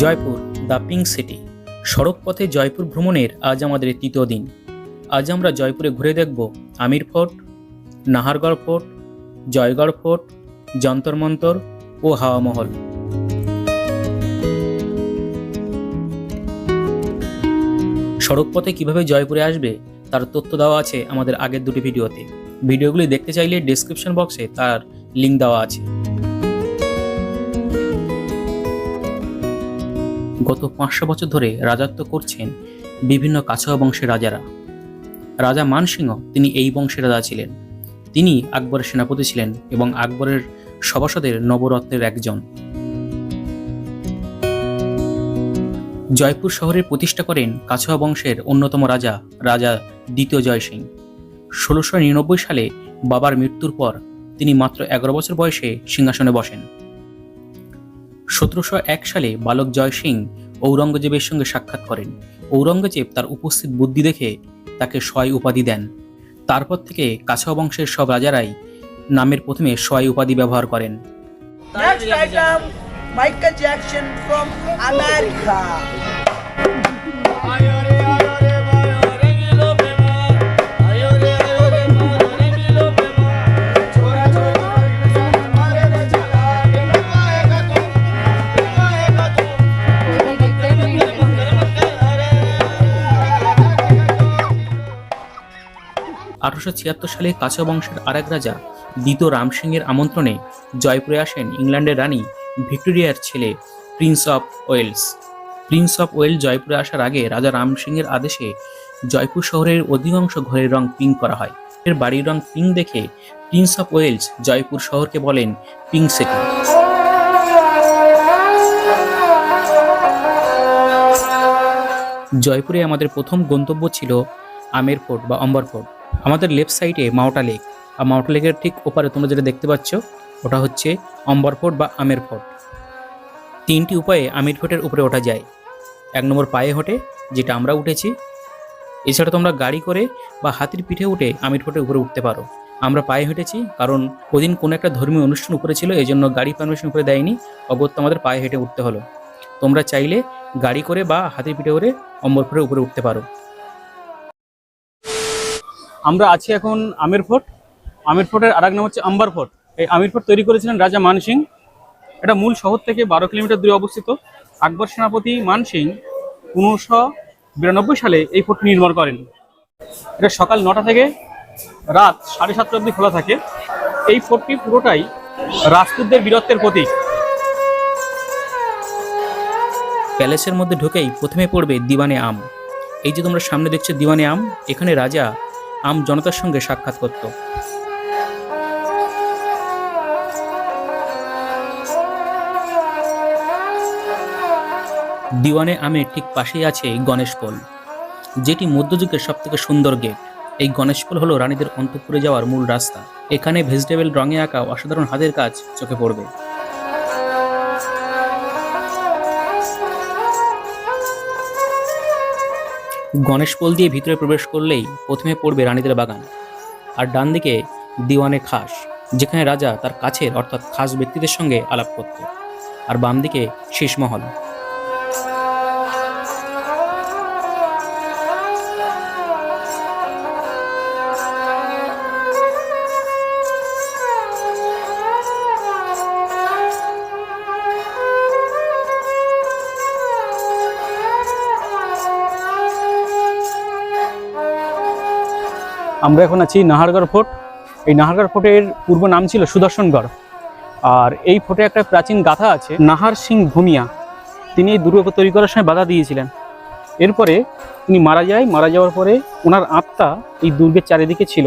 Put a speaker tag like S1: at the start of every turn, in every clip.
S1: Jaipur, the pink city. সড়ক পথে জয়পুর ভ্রমণের আজ আমাদের তৃতীয় দিন। আজ আমরা জয়পুরে ঘুরে দেখব Amer fort, Nahargarh fort, Jaigarh fort, Jantar Mantar ও হাওয়া মহল। সড়ক পথে কীভাবে জয়পুরে আসবে তার তথ্য দেওয়া আছে আমাদের আগের দুটি ভিডিওতে। ভিডিওগুলি দেখতে চাইলে ডেসক্রিপশন বক্সে তার লিঙ্ক দেওয়া আছে। গত পাঁচশো বছর ধরে রাজত্ব করছেন বিভিন্ন কাছাওয়া বংশের রাজারা। রাজা মানসিংহ তিনি এই বংশের রাজা ছিলেন। তিনি আকবরের সেনাপতি ছিলেন এবং আকবরের সভাসদের নবরত্নের একজন। জয়পুর শহরের প্রতিষ্ঠা করেন কাছাওয়া বংশের অন্যতম রাজা রাজা দ্বিতীয় জয় সিং। ষোলোশো নিরানব্বই সালে বাবার মৃত্যুর পর তিনি মাত্র এগারো বছর বয়সে সিংহাসনে বসেন। সতেরোশো এক সালে বালক জয় সিং ঔরঙ্গজেবের সঙ্গে সাক্ষাৎ করেন। ঔরঙ্গজেব তার উপস্থিত বুদ্ধি দেখে তাকে সয় উপাধি দেন। তারপর থেকে কাছা বংশের সব রাজারাই নামের প্রথমে সয় উপাধি ব্যবহার করেন।
S2: Next item, Michael Jackson from America.
S1: আঠারোশো ছিয়াত্তর সালে কাছাওয়া বংশের আরেক রাজা দ্বিতীয় রাম সিংয়ের আমন্ত্রণে জয়পুরে আসেন ইংল্যান্ডের রানী ভিক্টোরিয়ার ছেলে prince of Wales. Prince of Wales জয়পুরে আসার আগে রাজা রাম সিংয়ের আদেশে জয়পুর শহরের অধিকাংশ ঘরের রং পিঙ্ক করা হয়। এর বাড়ির রং পিঙ্ক দেখে প্রিন্স অফ ওয়েলস জয়পুর শহরকে বলেন পিঙ্ক সিটি। জয়পুরে আমাদের প্রথম গন্তব্য ছিল আমের ফোর্ট বা অম্বর ফোর্ট। আমাদের লেফট সাইডে মাওটা লেক আর মাওটা লেকের ঠিক ওপারে তোমরা যেটা দেখতে পাচ্ছ, ওটা হচ্ছে অম্বর ফোর্ট বা আমের ফোর্ট তিনটি উপায়ে আমির ফোর্টের উপরে ওঠা যায়। এক নম্বর পায়ে হোটে যেটা আমরা উঠেছি। এছাড়া তোমরা গাড়ি করে বা হাতির পিঠে উঠে আমির ফোর্টের উপরে উঠতে পারো। আমরা পায়ে হেঁটেছি, কারণ ওদিন কোনো একটা ধর্মীয় অনুষ্ঠান উপরে ছিল এই জন্য গাড়ি পারমিশন উপরে দেয়নি। অগত্য আমাদের পায়ে হেঁটে উঠতে হলো। তোমরা চাইলে গাড়ি করে বা হাতির পিঠে করে অম্বর ফোর্টের উপরে উঠতে পারো।
S3: আমরা আছি এখন আমির ফোর্ট। আমির ফোর্টের আরেক নাম হচ্ছে আম্বার ফোর্ট। এই আমির ফোর্ট তৈরি করেছিলেন রাজা মান সিং। এটা মূল শহর থেকে বারো কিলোমিটার দূরে অবস্থিত। আকবর সেনাপতি মান সিং পনেরোশো বিরানব্বই সালে এই ফোর্ট নির্মাণ করেন। এটা সকাল নটা থেকে রাত সাড়ে সাতটা অবধি খোলা থাকে। এই ফোর্টটি পুরোটাই রাজপুতদের বীরত্বের প্রতীক।
S1: প্যালেসের মধ্যে ঢুকেই প্রথমে পড়বে দিওয়ানে আম। এই যে তোমরা সামনে দেখছ দিওয়ানে আম, এখানে রাজা আম জনতার সঙ্গে সাক্ষাৎ করত। দিওয়ানে আমের ঠিক পাশেই আছে গণেশ পোল। যেটি মধ্যযুগের সব থেকে সুন্দর গেট। এই গণেশ পোল হলো রানীদের অন্তঃপুরে যাওয়ার মূল রাস্তা। এখানে ভেজিটেবল রঙে আঁকা অসাধারণ হাতের কাজ চোখে পড়বে। গণেশ পোল দিয়ে ভিতরে প্রবেশ করলেই প্রথমে পড়বে রানীদের বাগান আর ডান দিকে দিওয়ানে খাস, যেখানে রাজা তার কাছের অর্থাৎ খাস ব্যক্তিদের সঙ্গে আলাপ করত আর বাম দিকে শীষমহল।
S3: আমরা এখন আছি নাহারগড় ফোর্ট। এই নাহারগড় ফোর্টের পূর্ব নাম ছিল সুদর্শনগড়। আর এই ফোর্টে একটা প্রাচীন গাথা আছে, নাহার সিং ভূমিয়া। তিনি এই দুর্গ তৈরি করার সময় বাধা দিয়েছিলেন। এরপরে তিনি মারা যায়, মারা যাওয়ার পরে ওনার আত্মা এই দুর্গের চারিদিকে ছিল।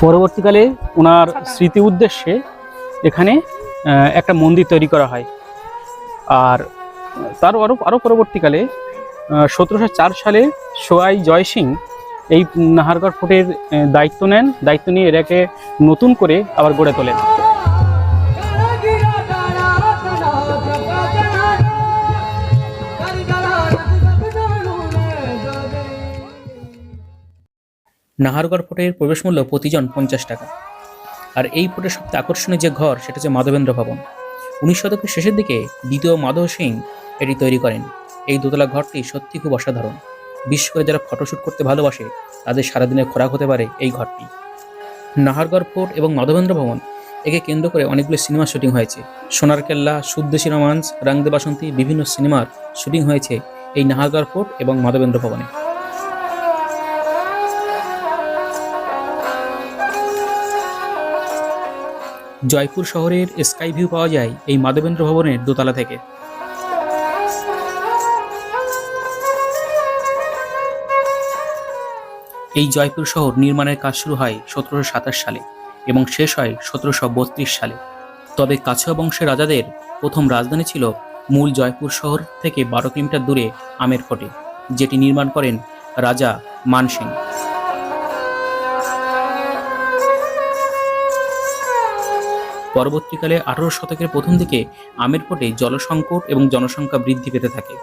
S3: পরবর্তীকালে ওনার স্মৃতি উদ্দেশ্যে এখানে একটা মন্দির তৈরি করা হয়। আর তার আরও আরও পরবর্তীকালে সতেরোশো চার সালে সোয়াই জয় সিং এই নাহারগড় ফোর্টের দায়িত্ব নেন। দায়িত্ব নিয়ে এটাকে নতুন করে আবার গড়ে তোলেন।
S1: নাহারগড় ফোর্টের প্রবেশ মূল্য প্রতিজন পঞ্চাশ টাকা। আর এই ফোর্টের সবচেয়ে আকর্ষণীয় যে ঘর, সেটা হচ্ছে মাধবেন্দ্র ভবন। উনিশ শতকের শেষের দিকে দ্বিতীয় মাধব সিং এটি তৈরি করেন। এই দোতলা ঘরটি সত্যি খুব অসাধারণ। বিশেষ করে যারা ফটোশ্যুট করতে ভালোবাসে, তাদের সারাদিনের খোরাক হতে পারে এই ঘরটি। নাহারগড় ফোর্ট এবং মাধবেন্দ্র ভবন একে কেন্দ্র করে অনেকগুলো সিনেমার শুটিং হয়েছে। সোনার কেল্লা সুদ্দেশী রোমান্স রাংদে বাসন্তী বিভিন্ন সিনেমার শুটিং হয়েছে এই নাহারগড় ফোর্ট এবং মাধবেন্দ্র ভবনে। জয়পুর শহরের স্কাই ভিউ পাওয়া যায় এই মাধবেন্দ্র ভবনের দোতলা থেকে। এই জয়পুর শহর নির্মাণের কাজ শুরু হয় সতেরোশো সাতাশ সালে এবং শেষ হয় সতেরোশো বত্রিশ সালে। তবে কাছুয়া বংশের রাজাদের প্রথম রাজধানী ছিল মূল জয়পুর শহর থেকে বারো কিলোমিটার দূরে আমের ফোর্টে যেটি নির্মাণ করেন রাজা মানসিং। পরবর্তীকালে আঠারো শতকের প্রথম দিকে আমের ফোর্টে জলসংকট এবং জনসংখ্যা বৃদ্ধি পেতে থাকে।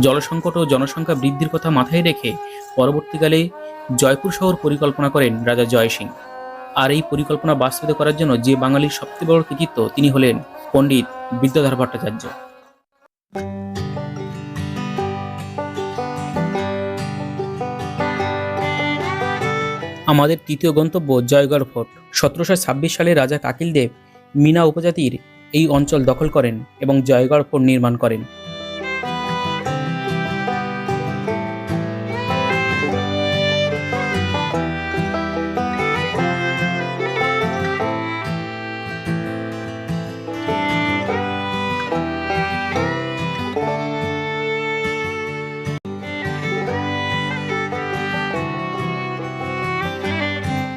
S1: জলসংকট ও জনসংখ্যা বৃদ্ধির কথা মাথায় রেখে পরবর্তীকালে জয়পুর শহর পরিকল্পনা করেন রাজা জয় সিং। আর এই পরিকল্পনা বাস্তবায়িত করার জন্য যে বাঙালির সবচেয়ে বড় কৃতিত্ব, তিনি হলেন পণ্ডিত বিদ্যাধর ভট্টাচার্য। আমাদের তৃতীয় গন্তব্য জয়গড় ফোর্ট। সতেরোশো ছাব্বিশ সালে রাজা কাকিল দেব মিনা উপজাতির এই অঞ্চল দখল করেন এবং জয়গড় ফোর্ট নির্মাণ করেন।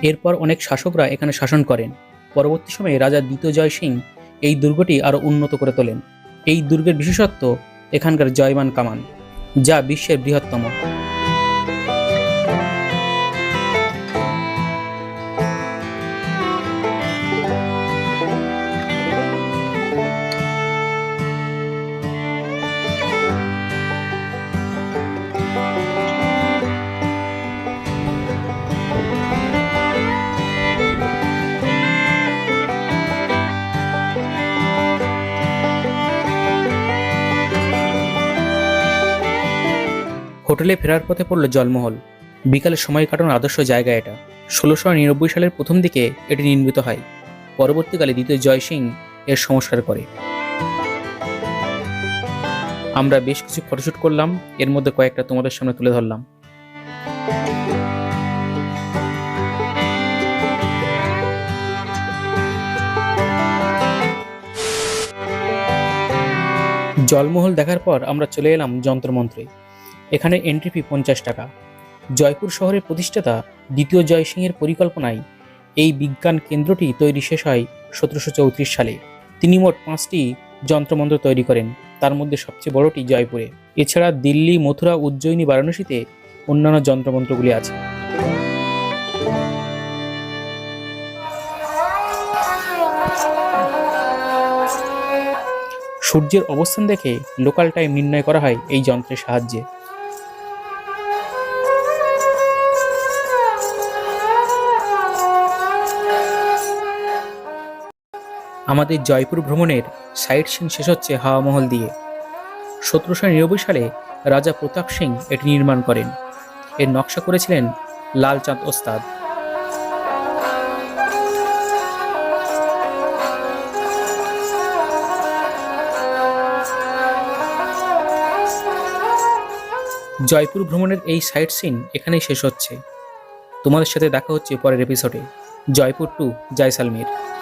S1: এরপর অনেক শাসকরা এখানে শাসন করেন। পরবর্তী সময়ে রাজা দ্বিতীয় জয় সিং এই দুর্গটি আরও উন্নত করে তোলেন। এই দুর্গের বিশেষত্ব এখানকার জয়মান কামান, যা বিশ্বের বৃহত্তম। হোটেলে ফেরার পথে পড়ল জলমহল। বিকালে সময় কাটানোর আদর্শ জায়গা এটা। ষোলোশো নিরানব্বই সালের প্রথম দিকে এটি নির্মিত হয়। পরবর্তীকালে দ্বিতীয় জয় সিং এর সংস্কার করে। আমরা বেশ কিছু ফটোশ্যুট করলাম, এর মধ্যে কয়েকটা তোমাদের সামনে তুলে ধরলাম। জলমহল দেখার পর আমরা চলে এলাম যন্ত্রমন্ত্রে। এখানে এন্ট্রি ফি পঞ্চাশ টাকা। জয়পুর শহরের প্রতিষ্ঠাতা দ্বিতীয় জয় সিংয়ের পরিকল্পনায় এই বিজ্ঞান কেন্দ্রটি তৈরি শেষ হয় সতেরোশো চৌত্রিশ সালে। তিনি মোট পাঁচটি যন্ত্রমন্ত্র তৈরি করেন, তার মধ্যে সবচেয়ে বড়টি জয়পুরে। এছাড়া দিল্লি, মথুরা, উজ্জয়িনী, বারাণসীতে অন্যান্য যন্ত্রমন্ত্রগুলি আছে। সূর্যের অবস্থান দেখে লোকাল টাইম নির্ণয় করা হয় এই যন্ত্রের সাহায্যে। আমাদের জয়পুর ভ্রমণের সাইট সিন শেষ হচ্ছে হাওয়া মহল দিয়ে। সতেরোশো নিরানব্বই সালে রাজা প্রতাপ সিং এটি নির্মাণ করেন। এর নকশা করেছিলেন লালচাঁদ ওস্তাদ। জয়পুর ভ্রমণের এই সাইট সিন এখানেই শেষ হচ্ছে। তোমাদের সাথে দেখা হচ্ছে পরের এপিসোডে। জয়পুর টু জয়সালমীর।